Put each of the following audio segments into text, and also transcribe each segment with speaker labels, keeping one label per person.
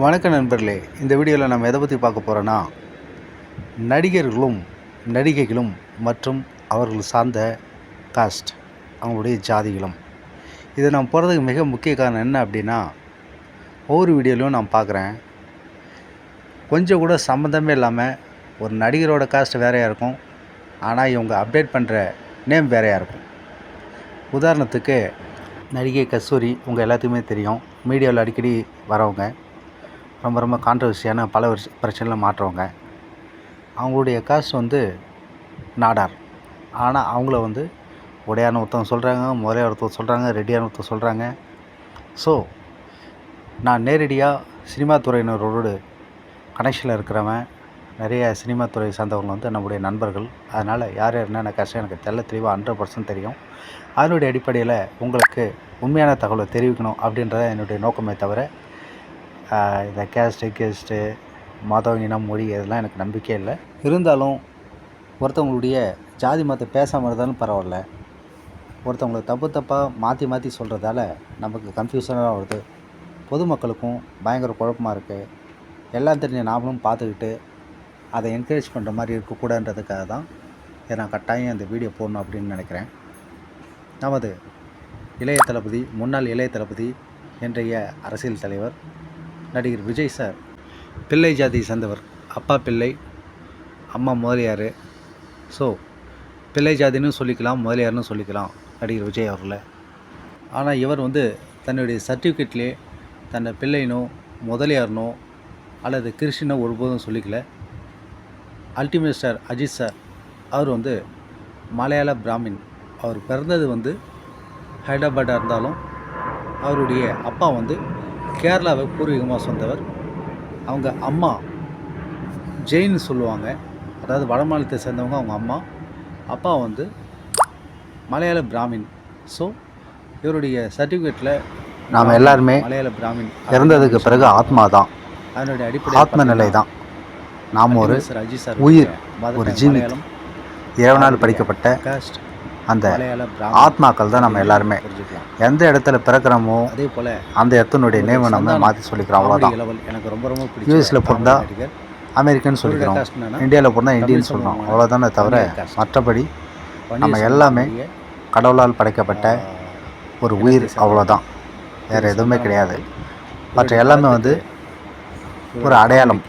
Speaker 1: வணக்கம் நண்பர்களே. இந்த வீடியோவில் நம்ம எதை பற்றி பார்க்க போகிறோன்னா நடிகர்களும் நடிகைகளும் மற்றும் அவர்கள் சார்ந்த காஸ்ட் அவங்களுடைய ஜாதிகளும். இதை நான் போகிறதுக்கு மிக முக்கிய காரணம் என்ன அப்படின்னா ஒவ்வொரு வீடியோலையும் நான் பார்க்குறேன். கொஞ்சம் கூட சம்மந்தமே இல்லாமல் ஒரு நடிகரோட காஸ்ட் வேறையாக இருக்கும். ஆனால் இவங்க அப்டேட் பண்ணுற நேம் வேறையாக இருக்கும். உதாரணத்துக்கு நடிகை கஸ்தூரி உங்கள் எல்லாத்துக்குமே தெரியும். மீடியாவில் அடிக்கடி வரவங்க. ரொம்ப ரொம்ப கான்ட்ரவர்சியான பல வருஷ பிரச்சனையில் மாட்டுறவங்க அவங்களுடைய காசு வந்து நாடார். ஆனால் அவங்கள வந்து உடையான ஒருத்தவங்க சொல்கிறாங்க முறையாக ஒருத்தவங்க சொல்கிறாங்க ரெடியான ஒருத்தர் சொல்கிறாங்க ஸோ நான் நேரடியாக சினிமா துறையினரோடு கனெக்ஷனில் இருக்கிறவன். நிறைய சினிமா துறை சார்ந்தவங்க வந்து நம்முடைய நண்பர்கள். அதனால் யார் யார் என்னென்ன கஷ்டம் எனக்கு தெல்ல தெளிவாக ஹண்ட்ரட் பர்சன்ட் தெரியும். அதனுடைய அடிப்படையில் உங்களுக்கு உண்மையான தகவலை தெரிவிக்கணும் அப்படின்றத என்னுடைய நோக்கமே தவிர இந்த கேஸ்ட்டு கேஸ்ட்டு மதம் இனம் மொழி இதெல்லாம் எனக்கு நம்பிக்கை இல்லை. இருந்தாலும் ஒருத்தவங்களுடைய ஜாதி மதத்தை பேசாமல் இருந்தாலும் பரவாயில்ல. ஒருத்தவங்களை தப்பு தப்பாக மாற்றி மாற்றி சொல்கிறதால நமக்கு கன்ஃபியூஷனாக வருது. பொதுமக்களுக்கும் பயங்கர குழப்பமாக இருக்குது எல்லாம் தெரிஞ்ச நாமளும் பார்த்துக்கிட்டு அதை என்கரேஜ் பண்ணுற மாதிரி இருக்கக்கூடாதுன்றதுக்காக தான் இதை நான் கட்டாயம் அந்த வீடியோ போடணும் அப்படின்னு நினைக்கிறேன். நமது இளைய தளபதி முன்னாள் இளைய தளபதி இன்றைய அரசியல் தலைவர் நடிகர் விஜய் சார் பிள்ளை ஜாதியை சேர்ந்தவர் அப்பா பிள்ளை அம்மா முதலியார். ஸோ பிள்ளை ஜாதின்னு சொல்லிக்கலாம் முதலியார்னு சொல்லிக்கலாம் நடிகர் விஜய் அவர்களை. ஆனால் இவர் வந்து தன்னுடைய சர்டிஃபிகேட்லேயே தன்னை பிள்ளைனோ முதலியார்னோ அல்லது கிறிஸ்டினோ ஒருபோதும் சொல்லிக்கல. அல்டிமேட் ஸ்டார் அஜித் சார் அவர் வந்து மலையாள பிராமின். அவர் பிறந்தது வந்து ஹைதராபாடாக இருந்தாலும் அவருடைய அப்பா வந்து கேரளாவை பூர்வீகமாக சொந்தவர். அவங்க அம்மா ஜெயின் சொல்லுவாங்க. அதாவது வட மாநிலத்தை சேர்ந்தவங்க அவங்க அம்மா. அப்பா வந்து மலையாள பிராமின். ஸோ இவருடைய சர்டிஃபிகேட்டில் நாம் எல்லாருமே மலையாள பிராமின். இறந்ததுக்கு பிறகு ஆத்மா தான் அதனுடைய அடிப்படை ஆத்ம நிலை தான் நாம் ஒரு உயிர் ஒரு ஜீவி இறைவனால் படிக்கப்பட்ட
Speaker 2: காஸ்ட்
Speaker 1: அந்த ஆத்மாக்கள் தான் நம்ம எல்லாருமே. எந்த இடத்துல பிறக்கிறோமோ
Speaker 2: அதே போல
Speaker 1: அந்த இடத்தினுடைய நேமை நம்ம மாற்றி சொல்லிக்கிறோம் அவ்வளோதான்
Speaker 2: எனக்கு ரொம்ப ரொம்ப
Speaker 1: யூஎஸ்ல பிறந்தா அமெரிக்கன் சொல்லிக்கிறோம். இந்தியாவில் பிறந்தா இந்தியன் சொல்கிறோம் அவ்வளோதானே தவிர. மற்றபடி நம்ம எல்லாமே கடவுளால் படைக்கப்பட்ட ஒரு உயிர் அவ்வளோதான் வேறு எதுவுமே கிடையாது. மற்ற எல்லாமே வந்து ஒரு அடையாளம்.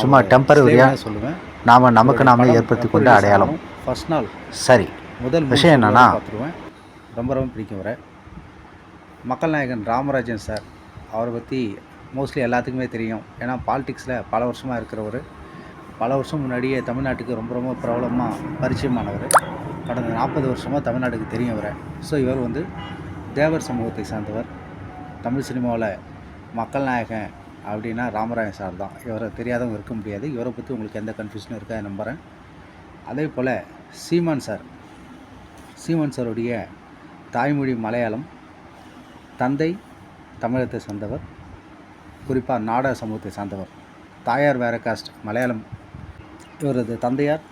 Speaker 1: சும்மா
Speaker 2: slave-னே சொல்லுவேன்.
Speaker 1: நாம் நமக்கு நாமே ஏற்படுத்தி கொண்ட அடையாளம்.
Speaker 2: ஃபர்ஸ்ட் நாள்.
Speaker 1: சரி.
Speaker 2: முதல்
Speaker 1: விஷயம் என்னன்னா-
Speaker 2: பார்த்துருவேன். ரொம்ப ரொம்ப பிடிக்கும் வர மக்கள் நாயகன் ராமராஜன் சார் அவரை பற்றி மோஸ்ட்லி எல்லாத்துக்குமே தெரியும். ஏன்னா பாலிடிக்ஸில் பல வருஷமாக இருக்கிறவர். பல வருஷம் முன்னாடியே தமிழ்நாட்டுக்கு ரொம்ப ரொம்ப பிரபலமாக பரிச்சயமானவர். கடந்த நாற்பது வருஷமாக தமிழ்நாட்டுக்கு தெரியும் அவரை ஸோ இவர் வந்து தேவர் சமூகத்தை சார்ந்தவர். தமிழ் சினிமாவில் மக்கள் நாயகன் அப்படின்னா ராமராயன் சார் தான். இவரை தெரியாதவங்க இருக்க முடியாது. இவரை பற்றி உங்களுக்கு எந்த கன்ஃபியூஷனும் இருக்கா நம்புகிறேன் அதே போல் சீமான் சார். சீமன் சாருடைய தாய்மொழி மலையாளம் தந்தை தமிழகத்தை சார்ந்தவர் குறிப்பாக நாடார் சமூகத்தை சார்ந்தவர். தாயார் வேற காஸ்ட் மலையாளம். இவரது தந்தையார்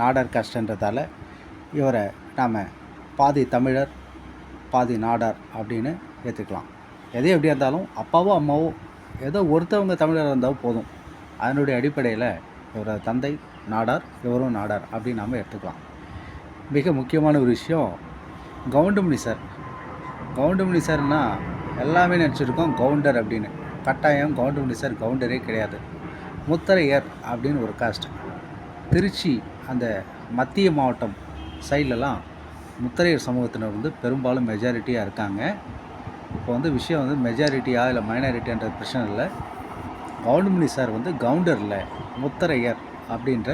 Speaker 2: நாடார் காஸ்ட்ன்றதால் இவரை நாம் பாதி தமிழர் பாதி நாடார் அப்படின்னு ஏற்றுக்கலாம் எதே எப்படி இருந்தாலும் அப்பாவோ அம்மாவோ ஏதோ ஒருத்தவங்க தமிழராக இருந்தால் போதும். அதனுடைய அடிப்படையில் இவரது தந்தை நாடார் இவரும் நாடார் அப்படின்னு நாம் எடுத்துக்கலாம் மிக முக்கியமான ஒரு விஷயம் கவுண்டமணி சார். கவுண்டமணி சார்னா எல்லாமே நினச்சிருக்கோம் கவுண்டர் அப்படின்னு. கட்டாயம் கவுண்டமணி சார் கவுண்டரே கிடையாது. முத்தரையர் அப்படின்னு ஒரு காஸ்ட் திருச்சி அந்த மத்திய மாவட்டம் சைட்லலாம் முத்தரையர் சமூகத்தினர் வந்து பெரும்பாலும் மெஜாரிட்டியாக இருக்காங்க. இப்போ வந்து விஷயம் வந்து மெஜாரிட்டியா இல்லை மைனாரிட்டின்ற பிரச்சனை இல்லை. கவுண்டமணி சார் வந்து கவுண்டரில் முத்தரையர் அப்படின்ற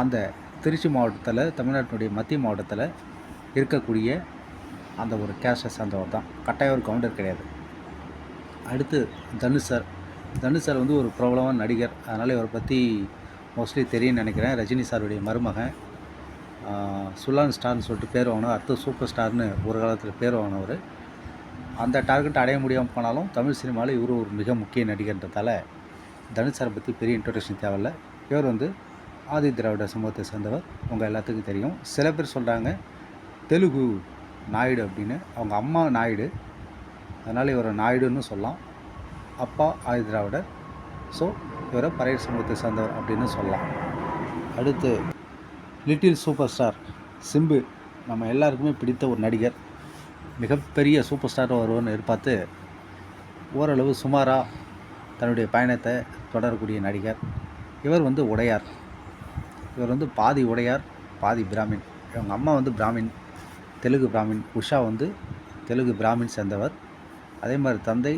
Speaker 2: அந்த திருச்சி மாவட்டத்தில் தமிழ்நாட்டினுடைய மத்திய மாவட்டத்தில் இருக்கக்கூடிய அந்த ஒரு கேஸ்டை சார்ந்தவர் தான். கட்டாயம் ஒரு கவுண்டர் கிடையாது. அடுத்து தனுஷ் சார். தனுஷ் சார் வந்து ஒரு பிரபலமான நடிகர். அதனால் இவரை பற்றி மோஸ்ட்லி தெரியும்னு நினைக்கிறேன். ரஜினி சாருடைய மருமகன். சுலான் ஸ்டார்னு சொல்லிட்டு பேர் வாங்கினவர். அடுத்து சூப்பர் ஸ்டார்னு ஒரு காலத்தில் பேர் வாங்கினவர். அந்த டார்கெட் அடைய முடியாமல் போனாலும் தமிழ் சினிமாவில் இவர் ஒரு மிக முக்கிய நடிகர்ன்றதால தனுஷ் சாரை பற்றி பெரிய இன்ட்ரடக்ஷன் தேவையில்லை. இவர் வந்து ஆதி திராவிட சமூகத்தை சேர்ந்தவர். உங்கள் எல்லாத்துக்கும் தெரியும். சில பேர் சொல்கிறாங்க தெலுங்கு நாயுடு அப்படின்னு. அவங்க அம்மா நாயுடு. அதனால் இவரை நாயுடுன்னு சொல்லலாம். அப்பா ஆதி திராவிடர். ஸோ இவரை பறையர் சமூகத்தை சேர்ந்தவர் அப்படின்னு சொல்லலாம். அடுத்து லிட்டில் சூப்பர் ஸ்டார் சிம்பு நம்ம எல்லாருக்குமே பிடித்த ஒரு நடிகர். மிகப்பெரிய சூப்பர் ஸ்டார் வருவன்னு எதிர்பார்த்து ஓரளவு சுமாராக தன்னுடைய பயணத்தை தொடரக்கூடிய நடிகர். இவர் வந்து உடையார். இவர் வந்து பாதி உடையார் பாதி பிராமின். இவங்க அம்மா வந்து பிராமின் தெலுங்கு பிராமின் உஷா வந்து தெலுங்கு பிராமின் சேர்ந்தவர். அதே மாதிரி தந்தை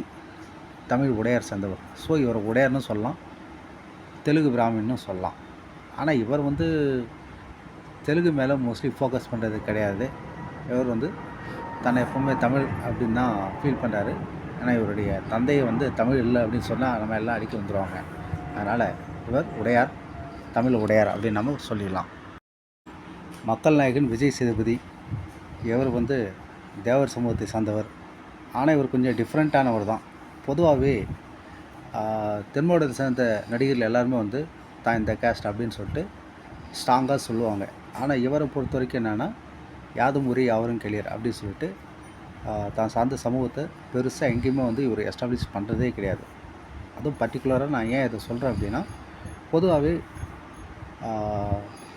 Speaker 2: தமிழ் உடையார் சேர்ந்தவர். ஸோ இவர் உடையார்னு சொல்லலாம் தெலுங்கு பிராமின்னு சொல்லலாம். ஆனால் இவர் வந்து தெலுங்கு மேலே மோஸ்ட்லி ஃபோக்கஸ் பண்ணுறது கிடையாது. இவர் வந்து தன்னை எப்பவுமே தமிழ் அப்படின்னு தான் ஃபீல் பண்ணுறாரு ஆனால் இவருடைய தந்தையை வந்து தமிழ் இல்லை அப்படின்னு சொன்னால் நம்ம எல்லாம் அடிக்க வந்துடுவாங்க அதனால் இவர் உடையார் தமிழ் உடையார் அப்படின்னு நம்ம சொல்லிடலாம். மக்கள் நாயகன் விஜய் சேதுபதி இவர் வந்து தேவர் சமூகத்தை சார்ந்தவர். ஆனால் இவர் கொஞ்சம் டிஃப்ரெண்ட்டானவர் தான். பொதுவாகவே தென்மாவட்டத்தை சேர்ந்த நடிகர்கள் எல்லாருமே வந்து தான் இந்த கேஸ்ட் அப்படின்னு சொல்லிட்டு ஸ்ட்ராங்காக சொல்லுவாங்க. ஆனால் இவரை பொறுத்த வரைக்கும் என்னென்னா யாதும் உரி யாவரும் கிளியர் அப்படின்னு சொல்லிட்டு தான் சார்ந்த சமூகத்தை பெருசாக எங்கேயுமே வந்து இவர் எஸ்டாப்ளிஷ் பண்ணுறதே கிடையாது. அதுவும் பர்டிகுலராக நான் ஏன் இதை சொல்கிறேன் அப்படின்னா பொதுவாகவே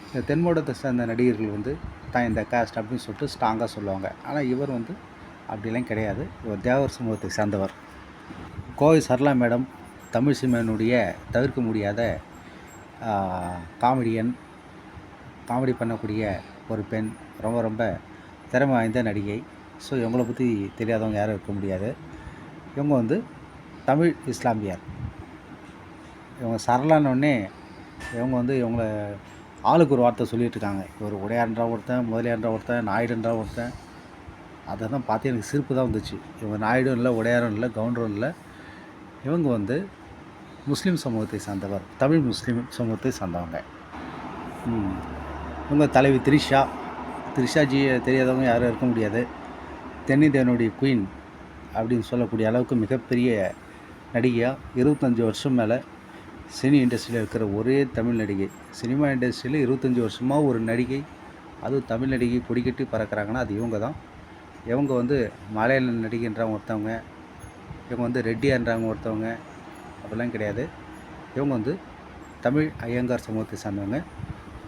Speaker 2: இந்த தென்மாவட்டத்தை சேர்ந்த நடிகர்கள் வந்து தான் இந்த காஸ்ட் அப்படின்னு சொல்லிட்டு ஸ்ட்ராங்காக சொல்லுவாங்க. ஆனால் இவர் வந்து அப்படிலாம் கிடையாது. இவர் தேவர் சமூகத்தை சேர்ந்தவர். கோவை சரளா மேடம் தமிழ் சினிமாவினுடைய தவிர்க்க முடியாத காமெடியன் காமெடி பண்ணக்கூடிய ஒரு பெண் ரொம்ப ரொம்ப திறமை வாய்ந்த நடிகை. ஸோ இவங்களை பற்றி தெரியாதவங்க யாரும் இருக்க முடியாது. இவங்க வந்து தமிழ் இஸ்லாமியர். இவங்க சரளானோடனே இவங்க வந்து இவங்கள ஆளுக்கு ஒரு வார்த்தை சொல்லிகிட்டு இருக்காங்க இவர் உடையார்ன்ற ஒருத்தன் முதலியார்ன்ற ஒருத்தன் நாயுடுன்றா ஒருத்தன். அதை தான் பார்த்து எனக்கு சிரிப்பு தான் வந்துச்சு. இவங்க நாயுடும் இல்லை உடையாரும் இல்லை கவுண்டரும் இல்லை. இவங்க வந்து முஸ்லீம் சமூகத்தை சார்ந்தவர். தமிழ் முஸ்லீம் சமூகத்தை சார்ந்தவங்க. இவங்க தலைவி திரிஷா. திரிஷாஜியை தெரியாதவங்க யாரும் இருக்க முடியாது. தென்னிதேவனுடைய குயின் அப்படின்னு சொல்லக்கூடிய அளவுக்கு மிகப்பெரிய நடிகையாக இருபத்தஞ்சி வருஷம் மேலே சினி இண்டஸ்ட்ரியில் இருக்கிற ஒரே தமிழ் நடிகை. சினிமா இண்டஸ்ட்ரியில் இருபத்தஞ்சி வருஷமாக ஒரு நடிகை. அதுவும் தமிழ் நடிகை கொடிக்கட்டி பறக்கிறாங்கன்னா அது இவங்க தான். இவங்க வந்து மலையாள நடிகைன்றவங்க ஒருத்தவங்க இவங்க வந்து ரெட்டியான்றவங்க ஒருத்தவங்க அப்படிலாம் கிடையாது. இவங்க வந்து தமிழ் ஐயங்கார் சமூகத்தை சார்ந்தவங்க.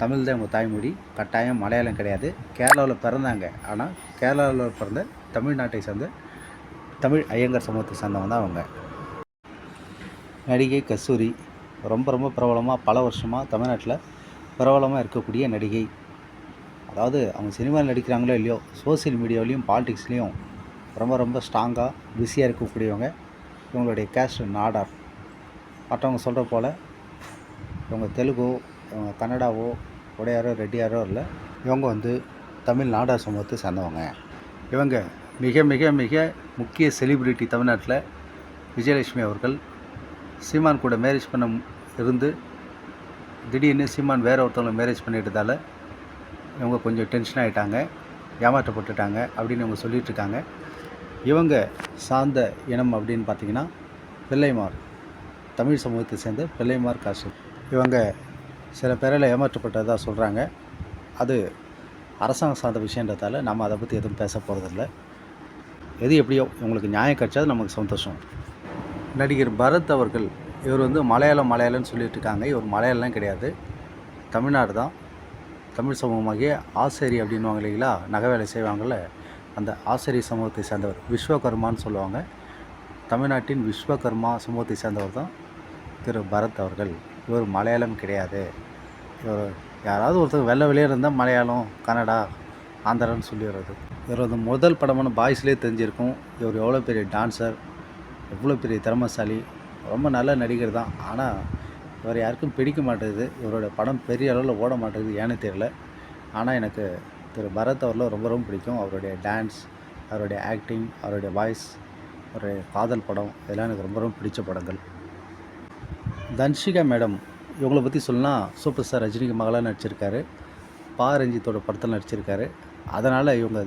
Speaker 2: தமிழ் தான் இவங்க தாய்மொழி. கட்டாயம் மலையாளம் கிடையாது. கேரளாவில் பிறந்தாங்க. ஆனால் கேரளாவில் பிறந்த தமிழ்நாட்டை சார்ந்த தமிழ் ஐயங்கார் சமூகத்தை சார்ந்தவங்க தான் அவங்க. நடிகை கஸ்தூரி ரொம்ப ரொம்ப பிரபலமாக பல வருஷமாக தமிழ்நாட்டில் பிரபலமாக இருக்கக்கூடிய நடிகை. அதாவது அவங்க சினிமாவில் நடிக்கிறாங்களோ இல்லையோ சோஷியல் மீடியாவிலையும் பாலிடிக்ஸ்லேயும் ரொம்ப ரொம்ப ஸ்ட்ராங்காக பிஸியாக இருக்கக்கூடியவங்க இவங்களுடைய கேஸ்ட் நாடார். மற்றவங்க சொல்கிற போல் இவங்க தெலுங்கோ இவங்க கன்னடாவோ உடையாரோ ரெட்டியாரோ இல்லை. இவங்க வந்து தமிழ் நாடார் சமூகத்தை சேர்ந்தவங்க. இவங்க மிக மிக மிக முக்கிய செலிபிரிட்டி தமிழ்நாட்டில் விஜயலட்சுமி அவர்கள் சீமான் கூட மேரேஜ் பண்ண இருந்து திடீர்னு சீமான் வேறு ஒருத்தவங்களை மேரேஜ் பண்ணிட்டதால் இவங்க கொஞ்சம் டென்ஷன் ஆகிட்டாங்க ஏமாற்றப்பட்டுட்டாங்க அப்படின்னு இவங்க சொல்லிகிட்ருக்காங்க இவங்க சார்ந்த இனம் அப்படின்னு பார்த்தீங்கன்னா பிள்ளைமார் தமிழ் சமூகத்தை சேர்ந்த பிள்ளைமார் காசு இவங்க சில பேரில் ஏமாற்றப்பட்டதாக சொல்கிறாங்க அது அரசாங்கம் சார்ந்த விஷயன்றதால நம்ம அதை பற்றி எதுவும் பேச போகிறதில்ல எது எப்படியோ உங்களுக்கு நியாயம் கிடைச்சது நமக்கு சந்தோஷம். நடிகர் பரத் அவர்கள் இவர் வந்து மலையாளம் மலையாளம்னு சொல்லிட்டு இருக்காங்க இவர் மலையாளம் கிடையாது. தமிழ்நாடு தான். தமிழ் சமூகமாகிய ஆசேரி அப்படின்வாங்க இல்லைங்களா? நகை வேலை செய்வாங்கள்ல அந்த ஆசேரி சமூகத்தை சேர்ந்தவர். விஸ்வகர்மான்னு சொல்லுவாங்க. தமிழ்நாட்டின் விஸ்வகர்மா சமூகத்தை சேர்ந்தவர் தான் திரு பரத் அவர்கள். இவர் மலையாளம் கிடையாது. இவர் யாராவது ஒருத்தர் வெள்ளை வெளியே இருந்தால் மலையாளம் கன்னடா ஆந்திரான்னு சொல்லிடுறது. இவர் வந்து முதல் படமான பாய்ஸ்லேயே தெரிஞ்சிருக்கும். இவர் எவ்வளோ பெரிய டான்சர் எவ்வளோ பெரிய திறமசாலி ரொம்ப நல்ல நடிகர் தான். ஆனால் இவர் யாருக்கும் பிடிக்க மாட்டேங்குது. இவரோட படம் பெரிய அளவில் ஓட மாட்டேங்குது ஏன்னு தெரியல. ஆனால் எனக்கு திரு பரத் அவரில் ரொம்ப ரொம்ப பிடிக்கும். அவருடைய டான்ஸ் அவருடைய ஆக்டிங் அவருடைய வாய்ஸ் அவருடைய காதல் படம் இதெல்லாம் எனக்கு ரொம்ப ரொம்ப பிடிச்ச படங்கள். தன்ஷிகா மேடம் இவங்கள பற்றி சொல்லலாம் சூப்பர் ஸ்டார் ரஜினிக்கு மகளாக நடிச்சிருக்காரு. பா. ரஞ்சித்தோட படத்தில் நடிச்சிருக்காரு. அதனால் இவங்க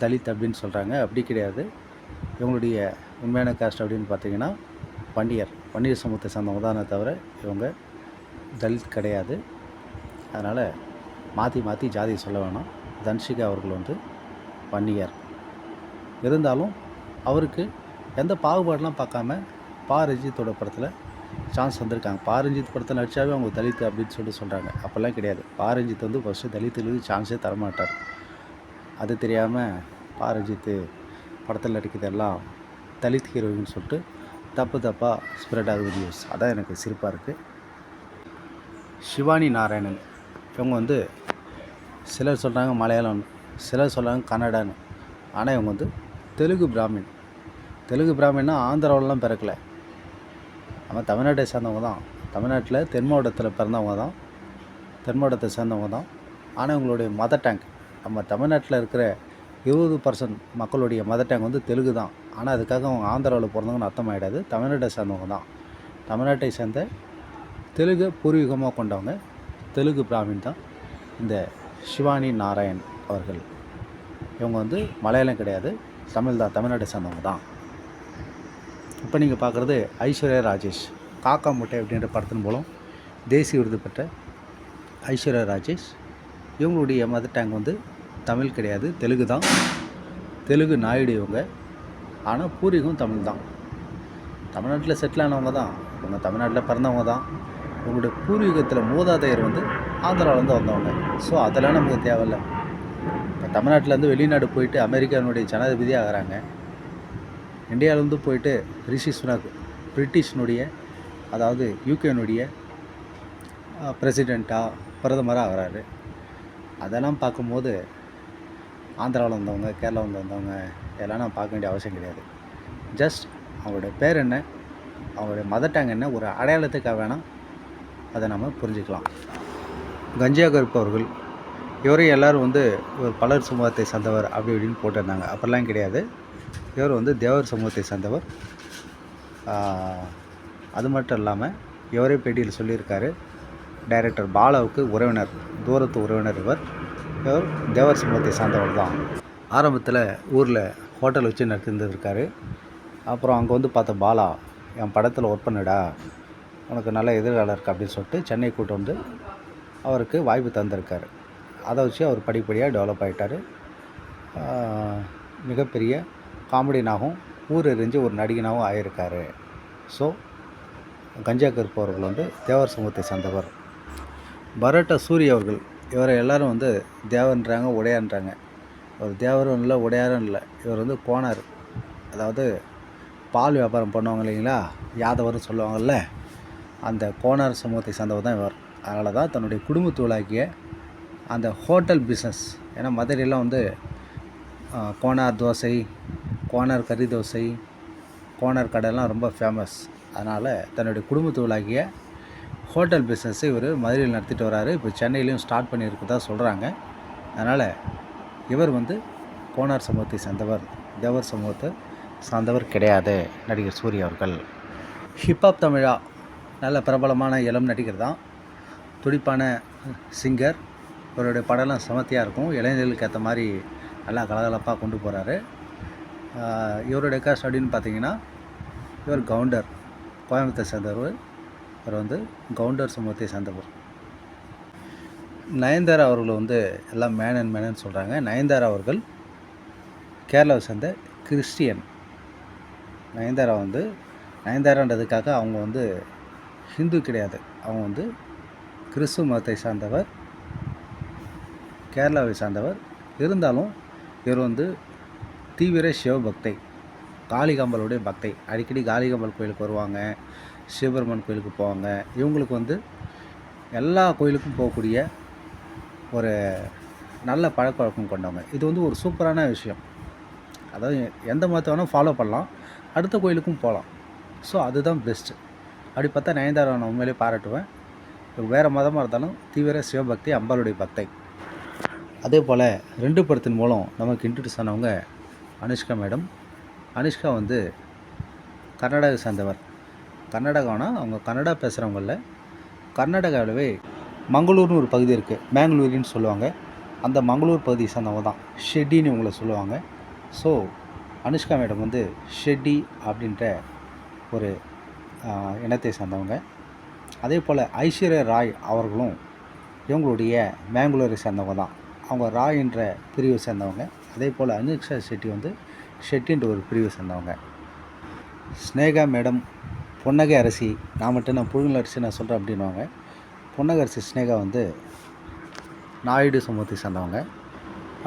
Speaker 2: தலித் அப்படின்னு சொல்கிறாங்க அப்படி கிடையாது. இவங்களுடைய உண்மையான காஸ்ட் அப்படின்னு பார்த்தீங்கன்னா பண்டியர் வன்னியர் சமூகத்தை சார்ந்தவங்க தானே தவிர இவங்க தலித் கிடையாது. அதனால் மாற்றி மாற்றி ஜாதியை சொல்ல வேணாம். தன்ஷிகா அவர்கள் வந்து வன்னியர் இருந்தாலும் அவருக்கு எந்த பாகுபாடெலாம் பார்க்காம பா. ரஞ்சித்தோட படத்தில் சான்ஸ் வந்திருக்காங்க. பா. ரஞ்சித் படத்தில் நடிச்சாவே அவங்க தலித் அப்படின்னு சொல்லிட்டு சொல்கிறாங்க அப்போல்லாம் கிடையாது. பா. ரஞ்சித் வந்து ஃபஸ்ட்டு தலித்துலேருந்து சான்ஸே தரமாட்டார். அது தெரியாமல் பா. ரஞ்சித்து படத்தில் நடிக்கிறதெல்லாம் தலித் ஹீரோயின்னு சொல்லிட்டு தப்பு தப்பாக ஸ்ப்ரெட் ஆகுது நியூஸ் அதான் எனக்கு சிரிப்பாக இருக்குது சிவானி நாராயணன். இவங்க வந்து சிலர் சொல்கிறாங்க மலையாளம் சிலர் சொல்கிறாங்க கன்னடான்னு. ஆனால் இவங்க வந்து தெலுங்கு பிராமின். தெலுங்கு பிராமின்னா ஆந்திராவிலலாம் பிறக்கல. நம்ம தமிழ்நாட்டை சேர்ந்தவங்க தான். தமிழ்நாட்டில் தென் மாவட்டத்தில் பிறந்தவங்க தான். தென் மாவட்டத்தை சேர்ந்தவங்க தான். ஆனால் இவங்களுடைய மதர் டேங்க் நம்ம தமிழ்நாட்டில் இருக்கிற இருபது பர்சன்ட் மக்களுடைய மதர் டேங்க் வந்து தெலுங்கு தான். ஆனால் அதுக்காக அவங்க ஆந்திராவில் பிறந்தவங்கன்னு அர்த்தம் ஆகிடாது தமிழ்நாட்டை சேர்ந்தவங்க தான். தமிழ்நாட்டை சேர்ந்த தெலுங்கு பூர்வீகமாக கொண்டவங்க தெலுங்கு பிராமின் தான். இந்த சிவானி நாராயண் அவர்கள். இவங்க வந்து மலையாளம் கிடையாது. தமிழ் தான் தமிழ்நாட்டை சேர்ந்தவங்க தான். இப்போ நீங்கள் பார்க்குறது ஐஸ்வர்யா ராஜேஷ். காக்கா முட்டை அப்படின்ற படத்தின் மூலம் தேசிய விருது பெற்ற ஐஸ்வர்யா ராஜேஷ். இவங்களுடைய மதர் டேங் வந்து தமிழ் கிடையாது தெலுங்கு தான். தெலுங்கு நாயுடு இவங்க. ஆனால் பூர்வீகம் தமிழ் தான். தமிழ்நாட்டில் செட்டில் ஆனவங்க தான். இவங்க தமிழ்நாட்டில் பிறந்தவங்க தான். உங்களுடைய பூர்வீகத்தில் மூதாதையர் வந்து ஆந்திராவிலேருந்து வந்தவங்க. ஸோ அதெல்லாம் நமக்கு தேவையில்லை. இப்போ தமிழ்நாட்டிலேருந்து வெளிநாடு போயிட்டு அமெரிக்காவினுடைய ஜனாதிபதி ஆகிறாங்க. இந்தியாவிலேருந்து போயிட்டு ரிஷி சுனாக் பிரிட்டிஷினுடைய அதாவது யூகேனுடைய பிரசிடெண்ட்டாக பிரதமராக ஆகிறாரு. அதெல்லாம் பார்க்கும்போது ஆந்திராவில் வந்தவங்க கேரளாவில் வந்து வந்தவங்க இதெல்லாம் நான் பார்க்க வேண்டிய அவசியம் கிடையாது. ஜஸ்ட் அவங்களுடைய பேர் என்ன அவங்களுடைய மதர் டங் என்ன ஒரு அடையாளத்துக்காக வேணால் அதை நம்ம புரிஞ்சுக்கலாம். கஞ்சியாக இருப்பவர்கள் அவர்கள் இவரையும் எல்லோரும் வந்து ஒரு பலர் சமூகத்தை சேர்ந்தவர் அப்படி இப்படின்னு போட்டிருந்தாங்க. அப்படிலாம் கிடையாது. இவர் வந்து தேவர் சமூகத்தை சேர்ந்தவர். அது மட்டும் இல்லாமல் இவரே பேட்டியில் சொல்லியிருக்காரு டைரக்டர் பாலாவுக்கு உறவினர் தூரத்து உறவினர் இவர். இவர் தேவர் சமூகத்தை சார்ந்தவர் தான். ஆரம்பத்தில் ஊரில் ஹோட்டல் வச்சு நடத்திருந்துருக்காரு அப்புறம் அங்கே வந்து பார்த்த பாலா என் படத்தில் ஒர்க் பண்ணுடா உனக்கு நல்ல எதிர்காலம் இருக்குது அப்படின்னு சொல்லிட்டு சென்னை கூட்டு வந்து அவருக்கு வாய்ப்பு தந்திருக்காரு. அதை வச்சு அவர் படிப்படியாக டெவலப் ஆகிட்டார் மிகப்பெரிய காமெடியனாகவும் ஊர் எறிஞ்சு ஒரு நடிகனாகவும் ஆகியிருக்காரு ஸோ கஞ்சா கருப்பு அவர்கள் வந்து தேவர் சமூகத்தை சேர்ந்தவர். பரோட்டா சூரிய அவர்கள் இவரை எல்லாரும் வந்து தேவன்றாங்க உடையான்றாங்க. ஒரு தேவரும் இல்லை உடையாரும் இல்லை. இவர் வந்து கோணார் அதாவது பால் வியாபாரம் பண்ணுவாங்க இல்லைங்களா? யாதவர்னு சொல்லுவாங்கள்ல அந்த கோனார் சமூகத்தை சேர்ந்தவர் தான் இவர். அதனால தான் தன்னுடைய குடும்பத்தூளாக்கிய அந்த ஹோட்டல் பிஸ்னஸ் ஏன்னா மதுரையெல்லாம் வந்து கோணார் கோனார் தோசை கோனார் கறி தோசை கோனார் கடைலாம் ரொம்ப ஃபேமஸ் அதனால் தன்னுடைய குடும்பத்தூளாகிய ஹோட்டல் பிஸ்னஸை இவர் மதுரையில் நடத்திட்டு வராரு. இப்போ சென்னையிலையும் ஸ்டார்ட் பண்ணியிருக்கதா சொல்கிறாங்க அதனால் இவர் வந்து கோனார் சமூகத்தை சேர்ந்தவர் தேவர் சமூகத்தை சார்ந்தவர் கிடையாது நடிகர் சூர்யா அவர்கள். ஹிப்ஹாப் தமிழா நல்ல பிரபலமான இளம் நடிகர் தான். துடிப்பான சிங்கர் இவருடைய படம்லாம் சமத்தியாக இருக்கும். இளைஞர்களுக்கு ஏற்ற மாதிரி நல்லா கலகலப்பாக கொண்டு போகிறாரு இவருடைய காஸ்ட் அப்படின்னு பார்த்தீங்கன்னா இவர் கவுண்டர் கோயம்புத்தூர் சேர்ந்தவர். இவர் வந்து கவுண்டர் சமூகத்தை சேர்ந்தவர். நயன்தாரா அவர்கள் வந்து எல்லாம் மேனன் மேனன் சொல்கிறாங்க நயன்தாரா அவர்கள் கேரளாவை சேர்ந்த கிறிஸ்டியன். நயன்தாரா வந்து நயன்தாரான்றதுக்காக அவங்க வந்து ஹிந்து கிடையாது. அவங்க வந்து கிறிஸ்துவ மதத்தை சார்ந்தவர் கேரளாவை சார்ந்தவர். இருந்தாலும் இவர் வந்து தீவிர சிவபக்தை காளிகாம்பலுடைய பக்தை. அடிக்கடி காளிகாம்பல் கோயிலுக்கு வருவாங்க சிவபெருமான் கோயிலுக்கு போவாங்க. இவங்களுக்கு வந்து எல்லா கோயிலுக்கும் போகக்கூடிய ஒரு நல்ல பழக்க வழக்கம் கொண்டவங்க. இது வந்து ஒரு சூப்பரான விஷயம். அதாவது எந்த மதத்தை வேணால் ஃபாலோ பண்ணலாம். அடுத்த கோயிலுக்கும் போகலாம். ஸோ அதுதான் பெஸ்ட்டு அப்படி பார்த்தா நயன்தாரா நான் உண்மையிலே பாராட்டுவேன். வேறு மதமாக இருந்தாலும் தீவிர சிவபக்தி அம்பாளுடைய பக்தை. அதே போல் ரெண்டு படத்தின் மூலம் நமக்கு இன்ட்ரடியூஸ் ஆனவங்க அனுஷ்கா மேடம். அனுஷ்கா வந்து கர்நாடகா சேர்ந்தவர். கர்நாடகானா? அவங்க கன்னடா பேசுகிறவங்கள கர்நாடகாவிலவே மங்களூர்னு ஒரு பகுதி இருக்குது மேங்களூரின்னு சொல்லுவாங்க. அந்த மங்களூர் பகுதியை சேர்ந்தவங்க தான். ஷெட்டின்னு இவங்களை சொல்லுவாங்க. ஸோ அனுஷ்கா மேடம் வந்து ஷெட்டி அப்படின்ற ஒரு இனத்தை சேர்ந்தவங்க. அதே போல் ஐஸ்வர்யா ராய் அவர்களும் இவங்களுடைய மேங்களூரை சேர்ந்தவங்க தான். அவங்க ராய் என்ற பிரிவை சேர்ந்தவங்க. அதே போல் அனுஷா ஷெட்டி வந்து ஷெட்டின்ற ஒரு பிரிவை சேர்ந்தவங்க. ஸ்னேகா மேடம் பொன்னகை அரசி நான் மட்டும் நான் புழுங்கல் அரிசி நான் சொல்கிறேன் அப்படின்வாங்க பொன்னகை சிஸ்னேகா வந்து நாயுடு சமூகத்தை சேர்ந்தவங்க.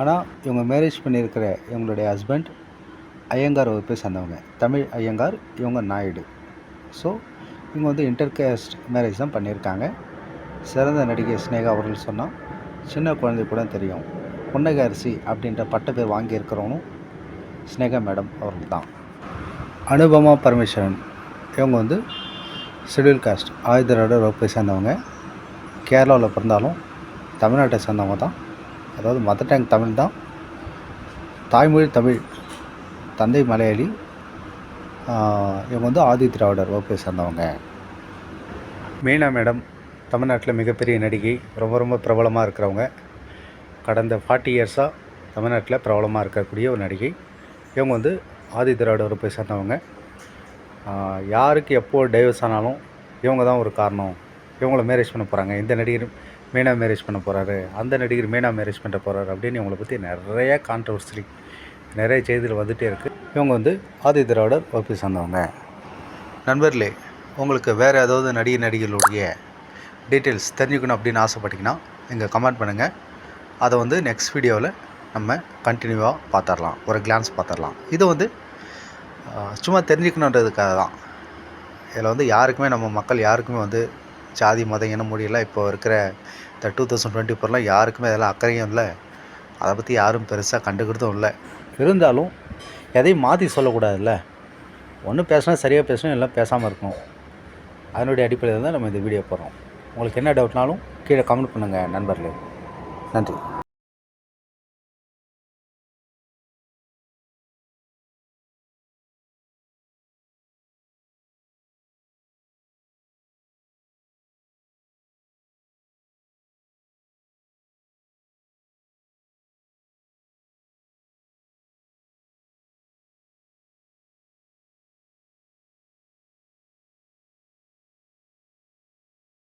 Speaker 2: ஆனால் இவங்க மேரேஜ் பண்ணியிருக்கிற இவங்களுடைய ஹஸ்பண்ட் ஐயங்கார் வகுப்பை சேர்ந்தவங்க. தமிழ் ஐயங்கார் இவங்க நாயுடு. ஸோ இவங்க வந்து இன்டர்கேஸ்ட் மேரேஜ் தான் பண்ணியிருக்காங்க. சிறந்த நடிகை ஸ்னேகா அவர்கள் சொன்னால் சின்ன குழந்தை கூட தெரியும். புன்னகை அரிசி அப்படின்ற பட்ட பேர் வாங்கியிருக்கிறவனும் ஸ்னேகா மேடம் அவர்கள் தான். அனுபமா பரமேஸ்வரன் இவங்க வந்து ஷெடியூல் காஸ்ட் ஆயுதரோட வகுப்பை சேர்ந்தவங்க. கேரளாவில் பிறந்தாலும் தமிழ்நாட்டை சேர்ந்தவங்க தான். அதாவது மதர் டங் தமிழ் தான். தாய்மொழி தமிழ் தந்தை மலையாளி இவங்க வந்து ஆதி திராவிடர் வகுப்பை சேர்ந்தவங்க. மீனா மேடம் தமிழ்நாட்டில் மிகப்பெரிய நடிகை ரொம்ப ரொம்ப பிரபலமாக இருக்கிறவங்க. கடந்த ஃபார்ட்டி இயர்ஸாக தமிழ்நாட்டில் பிரபலமாக இருக்கக்கூடிய ஒரு நடிகை. இவங்க வந்து ஆதி திராவிட வகுப்பை சேர்ந்தவங்க. யாருக்கு எப்போ டைவர்ஸ் ஆனாலும் இவங்க தான் ஒரு காரணம். இவங்கள மேரேஜ் பண்ண போகிறாங்க இந்த நடிகர் மீனா மேரேஜ் பண்ண போகிறாரு அந்த நடிகர் மீனா மேரேஜ் பண்ண போகிறாரு அப்படின்னு இவங்களை பற்றி நிறைய கான்ட்ரவர்சி நிறைய செய்திகள் வந்துகிட்டே இருக்குது இவங்க வந்து ஆதி திராவிடர் வகுப்பை சேர்ந்தவங்க.
Speaker 1: நண்பர்களே உங்களுக்கு வேறு ஏதாவது நடிகை நடிகர்களுடைய டீட்டெயில்ஸ் தெரிஞ்சுக்கணும் அப்படின்னு ஆசைப்பட்டீங்கன்னா இங்கே கமெண்ட் பண்ணுங்கள் அதை வந்து நெக்ஸ்ட் வீடியோவில் நம்ம கண்டினியூவாக பார்த்துடலாம். ஒரு கிளான்ஸ் பார்த்துடலாம். இது வந்து சும்மா தெரிஞ்சுக்கணுன்றதுக்காக தான். இதில் வந்து யாருக்குமே நம்ம மக்கள் யாருக்குமே வந்து ஜாதி மதம் இன மொழியெல்லாம் இப்போ இருக்கிற இந்த டூ தௌசண்ட் டுவெண்ட்டி ஃபோர்லாம் யாருக்குமே அதெல்லாம் அக்கறையும் இல்லை. அதை பற்றி யாரும் பெருசாக கண்டுக்கிறதும் இல்லை.
Speaker 2: இருந்தாலும் எதையும் மாற்றி சொல்லக்கூடாதுல்ல. ஒன்று பேசினா சரியாக பேசணும் எல்லாம் பேசாமல் இருக்கணும். அதனுடைய அடிப்படையில் தான் நம்ம இந்த வீடியோ போடுறோம். உங்களுக்கு என்ன டவுட்னாலும் கீழே கமெண்ட் பண்ணுங்கள் நண்பர்களே. நன்றி.